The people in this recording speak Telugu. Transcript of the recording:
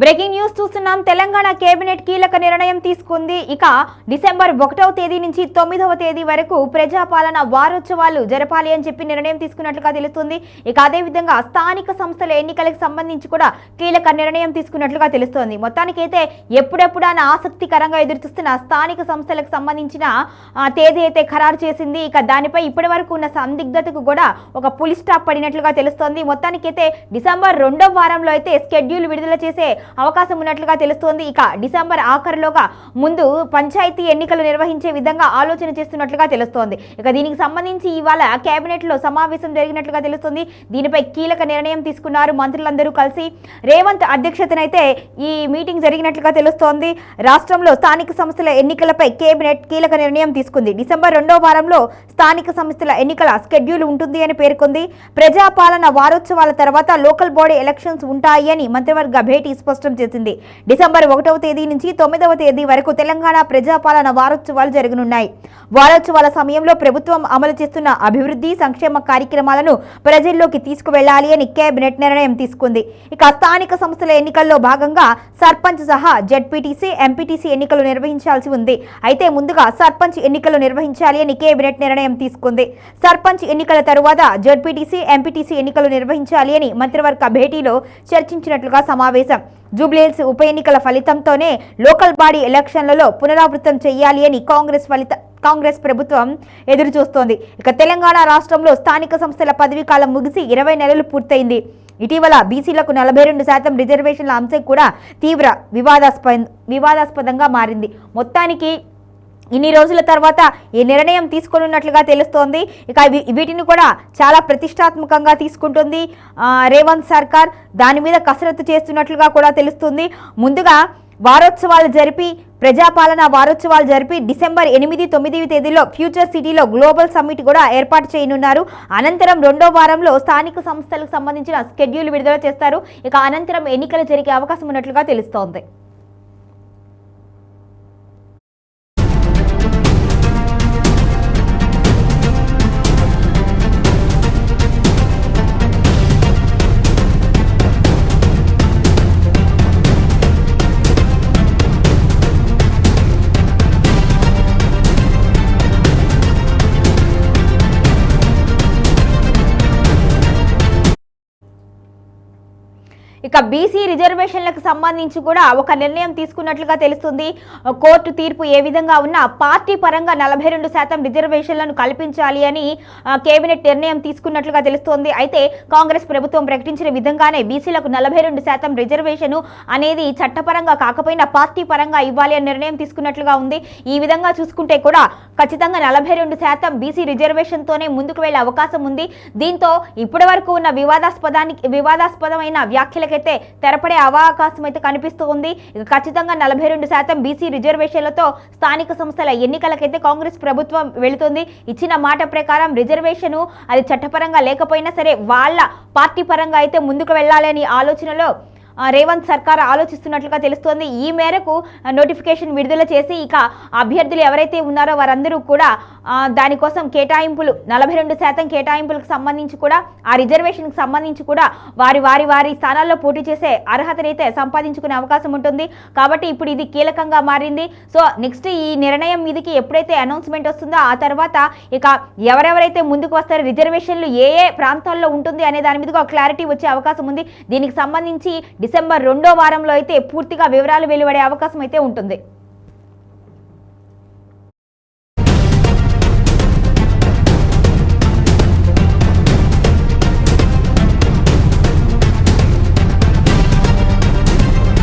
బ్రేకింగ్ న్యూస్ చూస్తున్నాం. తెలంగాణ కేబినెట్ కీలక నిర్ణయం తీసుకుంది. ఇక డిసెంబర్ ఒకటవ తేదీ నుంచి తొమ్మిదవ తేదీ వరకు ప్రజాపాలన వారోత్సవాలు జరపాలి అని చెప్పి నిర్ణయం తీసుకున్నట్లుగా తెలుస్తుంది. ఇక అదేవిధంగా స్థానిక సంస్థల ఎన్నికలకు సంబంధించి కూడా కీలక నిర్ణయం తీసుకున్నట్లుగా తెలుస్తోంది. మొత్తానికైతే ఎప్పుడెప్పుడైనా ఆసక్తికరంగా ఎదురుచూస్తున్న స్థానిక సంస్థలకు సంబంధించిన తేదీ అయితే ఖరారు చేసింది. ఇక దానిపై ఇప్పటి వరకు ఉన్న సందిగ్ధతకు కూడా ఒక పులి స్టాప్ పడినట్లుగా తెలుస్తోంది. మొత్తానికైతే డిసెంబర్ రెండవ వారంలో అయితే స్కెడ్యూల్ విడుదల చేసే అవకాశం ఉన్నట్లుగా తెలుస్తోంది. ఇక డిసెంబర్ ఆఖరులోగా ముందు పంచాయతీ ఎన్నికలు నిర్వహించే విధంగా ఆలోచన చేస్తున్నట్లుగా తెలుస్తోంది. ఇక దీనికి సంబంధించి ఇవాళ కేబినెట్లో సమావేశం జరిగినట్లుగా తెలుస్తుంది. దీనిపై కీలక నిర్ణయం తీసుకున్నారు మంత్రులందరూ కలిసి. రేవంత్ అధ్యక్షతనైతే ఈ మీటింగ్ జరిగినట్లుగా తెలుస్తోంది. రాష్ట్రంలో స్థానిక సంస్థల ఎన్నికలపై కేబినెట్ కీలక నిర్ణయం తీసుకుంది. డిసెంబర్ రెండో వారంలో స్థానిక సంస్థల ఎన్నికల స్కెడ్యూల్ ఉంటుంది అని పేర్కొంది. ప్రజాపాలన వారోత్సవాల తర్వాత లోకల్ బాడీ ఎలక్షన్స్ ఉంటాయి అని మంత్రివర్గ భేటీ స్పష్టం స్పష్టం చేసింది. డిసెంబర్ ఒకటవ తేదీ నుంచి తొమ్మిదవ తేదీ వరకు తెలంగాణ ప్రజాపాలన వారోత్సవాలు జరగనున్నాయి. వారోత్సవాల సమయంలో ప్రభుత్వం అమలు చేస్తున్న అభివృద్ధి సంక్షేమ కార్యక్రమాలను ప్రజల్లోకి తీసుకువెళ్ళాలి అని కేబినెట్ నిర్ణయం తీసుకుంది. ఇక స్థానిక సంస్థల ఎన్నికల్లో భాగంగా సర్పంచ్ సహా జెడ్పీటీసీ ఎంపీటీసీ ఎన్నికలు నిర్వహించాల్సి ఉంది. అయితే ముందుగా సర్పంచ్ ఎన్నికలు నిర్వహించాలి అని కేబినెట్ నిర్ణయం తీసుకుంది. సర్పంచ్ ఎన్నికల తరువాత జడ్పీటీసీ ఎంపీటీసీ ఎన్నికలు నిర్వహించాలి అని మంత్రివర్గ భేటీలో చర్చించినట్లుగా సమావేశం. జూబ్లీహిల్స్ ఉప ఎన్నికల ఫలితంతోనే లోకల్ బాడీ ఎలక్షన్లలో పునరావృతం చేయాలి అని కాంగ్రెస్ ఫలిత కాంగ్రెస్ ప్రభుత్వం ఎదురు చూస్తోంది ఇక తెలంగాణ రాష్ట్రంలో స్థానిక సంస్థల పదవీ కాలం ముగిసి ఇరవై నెలలు పూర్తయింది. ఇటీవల బీసీలకు నలభై రెండు శాతం రిజర్వేషన్ల అంశం కూడా తీవ్ర వివాదాస్పద వివాదాస్పదంగా మారింది. మొత్తానికి ఇన్ని రోజుల తర్వాత ఈ నిర్ణయం తీసుకొనున్నట్లుగా తెలుస్తోంది. ఇక వీటిని కూడా చాలా ప్రతిష్టాత్మకంగా తీసుకుంటుంది రేవంత్ సర్కార్. దాని మీద కసరత్తు చేస్తున్నట్లుగా కూడా తెలుస్తుంది. ముందుగా వారోత్సవాలు జరిపి ప్రజాపాలన వారోత్సవాలు జరిపి డిసెంబర్ ఎనిమిది తొమ్మిది తేదీలో ఫ్యూచర్ సిటీలో గ్లోబల్ సమ్మిట్ కూడా ఏర్పాటు చేయనున్నారు. అనంతరం రెండో వారంలో స్థానిక సంస్థలకు సంబంధించిన స్కెడ్యూల్ విడుదల చేస్తారు. ఇక అనంతరం ఎన్నికలు జరిగే అవకాశం ఉన్నట్లుగా తెలుస్తోంది. ఇక బీసీ రిజర్వేషన్లకు సంబంధించి కూడా ఒక నిర్ణయం తీసుకున్నట్లుగా తెలుస్తుంది. కోర్టు తీర్పు ఏ విధంగా ఉన్నా పార్టీ పరంగా నలభై రెండు శాతం రిజర్వేషన్లను కల్పించాలి అని కేబినెట్ నిర్ణయం తీసుకున్నట్లుగా తెలుస్తోంది. అయితే కాంగ్రెస్ ప్రభుత్వం ప్రకటించిన విధంగానే బీసీలకు నలభై రెండు శాతం రిజర్వేషన్ అనేది చట్టపరంగా కాకపోయినా పార్టీ పరంగా ఇవ్వాలి అని నిర్ణయం తీసుకున్నట్లుగా ఉంది. ఈ విధంగా చూసుకుంటే కూడా ఖచ్చితంగా నలభై రెండు శాతం బీసీ రిజర్వేషన్తోనే ముందుకు వెళ్ళే అవకాశం ఉంది. దీంతో ఇప్పటి వరకు ఉన్న వివాదాస్పదానికి వివాదాస్పదమైన అయితే తెరపడే అవకాశం అయితే కనిపిస్తూ ఉంది. ఇక ఖచ్చితంగా నలభై రెండు శాతం బీసీ రిజర్వేషన్లతో స్థానిక సంస్థల ఎన్నికలకైతే కాంగ్రెస్ ప్రభుత్వం వెళుతుంది. ఇచ్చిన మాట ప్రకారం రిజర్వేషన్ అది చట్టపరంగా లేకపోయినా సరే వాళ్ళ పార్టీ పరంగా అయితే ముందుకు వెళ్ళాలని ఆలోచనలో రేవంత్ సర్కార్ ఆలోచిస్తున్నట్లుగా తెలుస్తోంది. ఈ మేరకు నోటిఫికేషన్ విడుదల చేసి ఇక అభ్యర్థులు ఎవరైతే ఉన్నారో వారందరూ కూడా దానికోసం కేటాయింపులు నలభై రెండు శాతం కేటాయింపులకు సంబంధించి కూడా ఆ రిజర్వేషన్కి సంబంధించి కూడా వారి వారి వారి స్థానాల్లో పోటీ చేసే అర్హతనైతే సంపాదించుకునే అవకాశం ఉంటుంది. కాబట్టి ఇప్పుడు ఇది కీలకంగా మారింది. సో నెక్స్ట్ ఈ నిర్ణయం మీదకి ఎప్పుడైతే అనౌన్స్మెంట్ వస్తుందో ఆ తర్వాత ఇక ఎవరెవరైతే ముందుకు వస్తారో రిజర్వేషన్లు ఏ ఏ ప్రాంతాల్లో ఉంటుంది అనే దాని మీద ఒక క్లారిటీ వచ్చే అవకాశం ఉంది. దీనికి సంబంధించి డిసెంబర్ రెండో వారంలో అయితే పూర్తిగా వివరాలు వెలువడే అవకాశం అయితే ఉంటుంది.